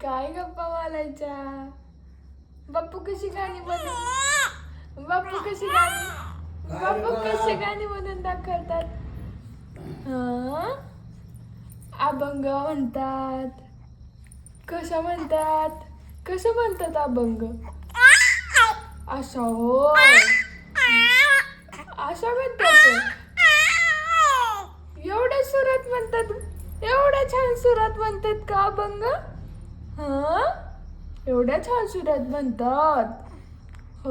काय गप्पा मारायच्या? बाप्पू कशी गाणी म्हणून बाप्पू कशी गाणी बाप्पू कशी गाणी म्हणून दाखवतात? हा? अभंग म्हणतात. कसं म्हणतात? कसं म्हणतात अभंग? असा हो असा म्हणतात एवढ्या सुरात म्हणतात एवढ्या छान सुरात म्हणतात का अभंग? हा? एवढ्या छान सुरात म्हणतात. हो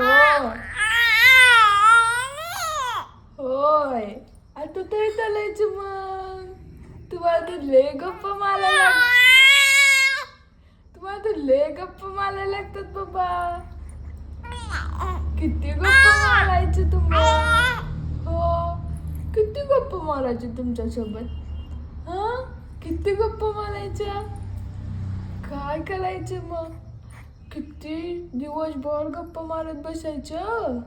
होय. आता तरी चालायचं मग. तुम्हाला तर लय गप्पा मारायला तुम्हाला तर लय गप्पा मारायला लागतात बाबा. किती गप्पा मारायचे तुम्हाला. हो. किती गप्पा मारायचे तुमच्यासोबत? हा? किती गप्पा मारायच्या? काय करायचं मग? किती दिवसभर गप्पा मारत बसायचं?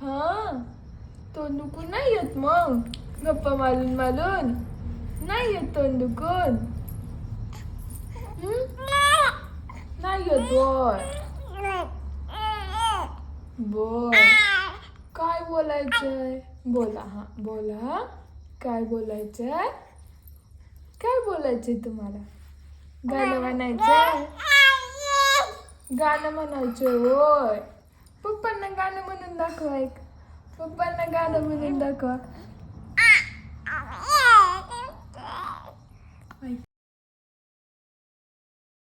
हा? तोंडुकून नाही येत मग? गप्पा मारून मारून? नाही येत तोंडुकून नाही येत बोल. बोल. काय बोलायचंय? बोला हा बोला काय बोलायचंय? काय बोलायचंय तुम्हाला? गाणं म्हणायचं गाणं म्हणायचं होय पप्पांना गाणं म्हणून दाखव एक पप्पांना गाणं म्हणून दाखव